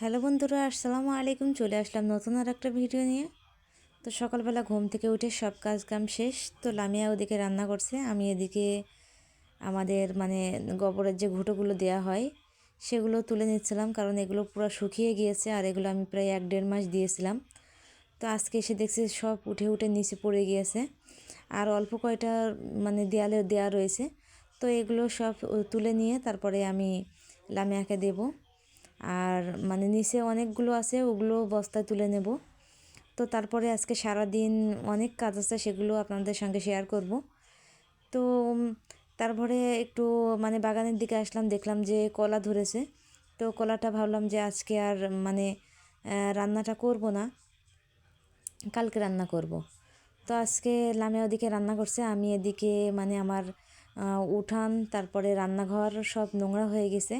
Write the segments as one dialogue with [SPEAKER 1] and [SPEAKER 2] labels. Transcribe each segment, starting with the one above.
[SPEAKER 1] Hello বন্ধুরা, আসসালামু আলাইকুম। চলে আসলাম নতুন আর একটা ভিডিও নিয়ে। তো সকালবেলা ঘুম থেকে উঠে সব কাজ কাম শেষ। তো লামিয়া ওদিকে রান্না করছে, আমি এদিকে আমাদের মানে গোবরের যে ঘুঁটোগুলো দেওয়া হয়, সেগুলো তুলে নিচ্ছিলাম কারণ এগুলো পুরো শুকিয়ে গিয়েছে আর এগুলো আমি প্রায় এক দেড় মাস দিয়েছিলাম। তো আজকে এসে দেখছি সব উঠে উঠে নিচে পড়ে গিয়েছে আর অল্প কয়টা মানে দেয়ালে দেওয়া রয়েছে। তো এগুলো সব তুলে নিয়ে তারপরে আমি লামিয়াকে দেবো। আর মানে নিচে অনেকগুলো আছে, ওগুলো বস্তায় তুলে নেব। তো তারপরে আজকে সারা দিন অনেক কাজ আছে, সেগুলো আপনাদের সঙ্গে শেয়ার করব। তো তারপরে একটু মানে বাগানের দিকে আসলাম, দেখলাম যে কলা ধরেছে। তো কলাটা ভাবলাম যে আজকে আর মানে রান্নাটা করব না, কালকে রান্না করব। তো আজকে লামে ওদিকে রান্না করছে, আমি এদিকে মানে আমার উঠান, তারপরে রান্নাঘর সব নোংরা হয়ে গেছে।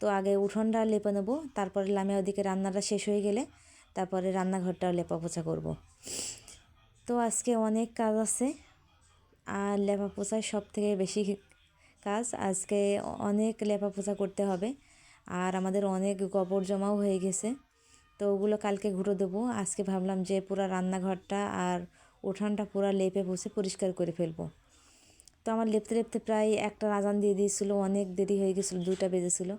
[SPEAKER 1] তো আগে উঠোনটা লেপে নেব, তারপরে লামিয়া ওদিকে রান্নাটা শেষ হয়ে গেলে তারপরে রান্নাঘরটাও লেপা পোছা করব। তো আজকে অনেক কাজ আছে, আর লেপা পোছায় সব থেকে বেশি কাজ। আজকে অনেক লেপা পোছা করতে হবে, আর আমাদের অনেক গোবর জমাও হয়ে গেছে, তো ওগুলো কালকে ঘুরে দেবো। আজকে ভাবলাম যে পুরো রান্নাঘরটা আর উঠানটা পুরো লেপে বসে পরিষ্কার করে ফেলব। তো আমার লেপতে লেপতে প্রায় একটা রাজান দিয়ে দিয়েছিলো, অনেক দেরি হয়ে গেছিল দুটা বেজেছিলো।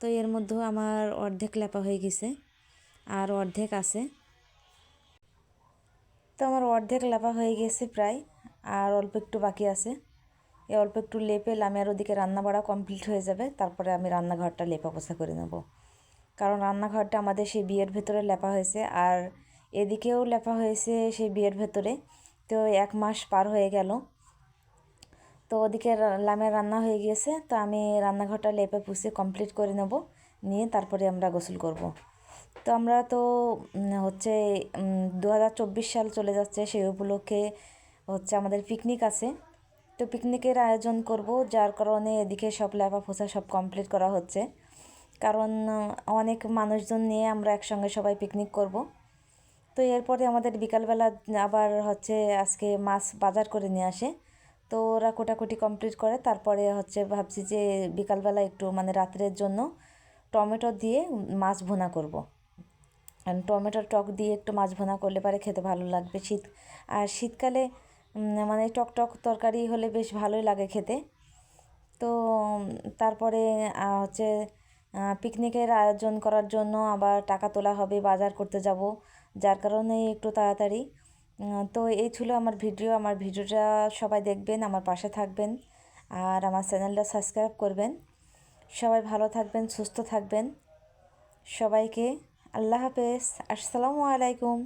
[SPEAKER 1] তো এর মধ্যেও আমার অর্ধেক লেপা হয়ে গেছে আর অর্ধেক আছে। তো আমার অর্ধেক লেপা হয়ে গেছে প্রায় আর অল্প একটু বাকি আছে। এ অল্প একটু লেপে লামিয়ার ওদিকে রান্না বাড়া কমপ্লিট হয়ে যাবে, তারপরে আমি রান্নাঘরটা লেপা পোছা করে নেব। কারণ রান্নাঘরটা আমাদের সেই বিয়ের ভেতরে লেপা হয়েছে আর এদিকেও লেপা হয়েছে সেই বিয়ের ভেতরে। তো এক মাস পার হয়ে গেল তো ওদিকে লামের রান্না হয়ে গিয়েছে। তো আমি রান্নাঘরটা লেপে পুষে কমপ্লিট করে নেব। নিয়ে তারপরে আমরা গোসল করব। তো আমরা তো হচ্ছে দু হাজার চব্বিশ সাল চলে যাচ্ছে। সেই উপলক্ষে হচ্ছে আমাদের পিকনিক আছে। তো পিকনিকের আয়োজন করব, যার কারণে এদিকে সব লেপা ফোসা সব কমপ্লিট করা হচ্ছে। কারণ অনেক মানুষজন নিয়ে আমরা একসঙ্গে সবাই পিকনিক করব। তো এরপরে আমাদের বিকালবেলা আবার হচ্ছে আজকে মাছ বাজার করে নিয়ে আসে। তো ওরা কোটাকুটি কমপ্লিট করে। তারপরে হচ্ছে ভাবছি যে বিকালবেলা একটু মানে রাত্রের জন্য টমেটো দিয়ে মাছ ভুনা করব। টমেটোর টক দিয়ে একটু মাছ ভুনা করলে পারে খেতে ভালো লাগবে শীত। আর শীতকালে মানে টক টক তরকারি হলে বেশ ভালোই লাগে খেতে। তো তারপরে হচ্ছে পিকনিকের আয়োজন করার জন্য আবার টাকা তোলা হবে, বাজার করতে যাব। যার কারণে একটু তাড়াতাড়ি। তো এই ছিল আমার ভিডিও। আমার ভিডিওটা সবাই দেখবেন, আমার পাশে থাকবেন আর আমার চ্যানেলটা সাবস্ক্রাইব করবেন। সবাই ভালো থাকবেন, সুস্থ থাকবেন। সবাইকে আল্লাহ হাফেজ। আসসালামু আলাইকুম।